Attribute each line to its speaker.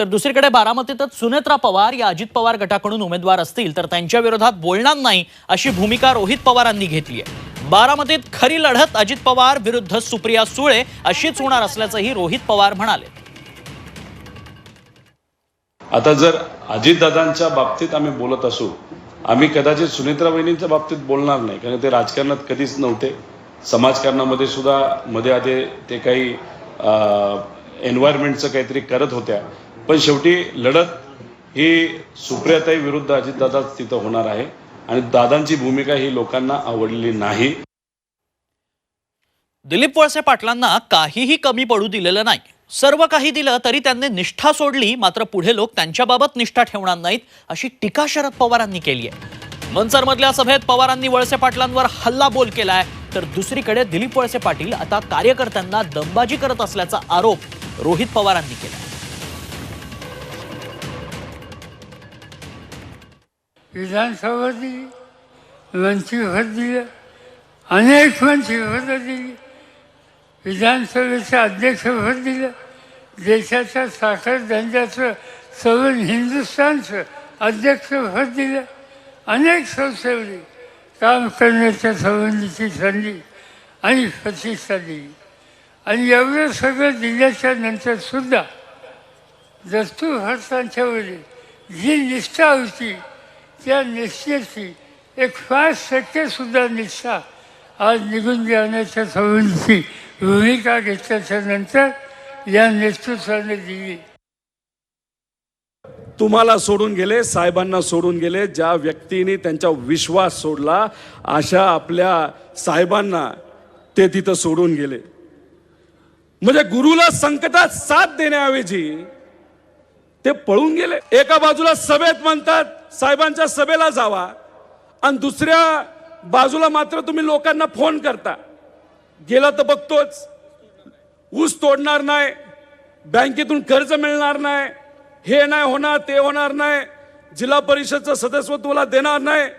Speaker 1: तर दुसरीकडे बारामतीतच सुनेत्रा पवार या अजित पवार गटाकडून उमेदवार असतील तर त्यांच्या विरोधात बोलणार नाही अशी भूमिका रोहित पवारांनी घेतली आहे. बारामतीत खरी लढत अजित पवार विरुद्ध सुप्रिया सुळे अशीच होणार असल्याचंही रोहित पवार म्हणाले.
Speaker 2: आता जर अजितदादांच्या बाबतीत आम्ही बोलत असू आम्ही कदाचित सुनेत्रा वहिनींच्या बाबतीत बोलणार नाही कारण ते राजकारणात कधीच नव्हते. समाजकारणामध्ये सुद्धा मध्ये आधी ते काही एन्व्हायरमेंटचं काहीतरी करत होत्या. पण शेवटी लढत ही सुप्रियाताई विरुद्ध अजितदादाच तिथं होणार आहे. आणि दादांची भूमिका ही लोकांना आवडलेली नाही.
Speaker 1: दिलीप वळसे पाटलांना काहीही कमी पडू दिलेलं नाही. सर्व काही दिलं तरी त्यांनी निष्ठा सोडली मात्र पुढे लोक त्यांच्याबाबत निष्ठा ठेवणार नाहीत अशी टीका शरद पवारांनी केली आहे. मनसरमधल्या सभेत पवारांनी वळसे पाटलांवर हल्ला बोल केलाय तर दुसरीकडे दिलीप वळसे पाटील आता कार्यकर्त्यांना दमबाजी करत असल्याचा आरोप रोहित पवारांनी केला
Speaker 3: विधानसभा दिली मंत्रिपद दिलं अनेक मंत्रिपदं दिली विधानसभेचं अध्यक्षपद दिलं देशाच्या साखर धंद्याचं सवर्ण हिंदुस्थानचं अध्यक्षपद दिलं अनेक संस्थेवरी काम करण्याच्या संबंधीची संधी आणि प्रतिष्ठा दिली. आणि एवढं सगळं दिल्याच्या नंतरसुद्धा दस्तू जी निष्ठा होती त्या निष्ठेची एक पाच टक्के सुद्धा निष्ठा आज निघून जाण्याच्या सवयींची भूमिका घेतल्याच्या नंतर या नेतृत्वाने दिली
Speaker 4: तुम्हाला सोडून गेले साहेबांना सोडून गेले ज्या व्यक्तीने त्यांचा विश्वास सोडला अशा आपल्या साहेबांना ते तिथं सोडून गेले. म्हणजे गुरुला संकटात साथ देण्याऐवजी ते पळून गेले. एका बाजूला सभेत म्हणतात साहेबांच्या सभेला जावा. आणि दुसऱ्या बाजूला मात्र तुम्ही लोकांना फोन करता. गेला तर बघतोच. ऊस तोडणार नाही. बँकेतून कर्ज मिळणार नाही. हे नाही होणार ते होणार नाही. जिल्हा परिषदचं सदस्यत्व तुला देणार नाही.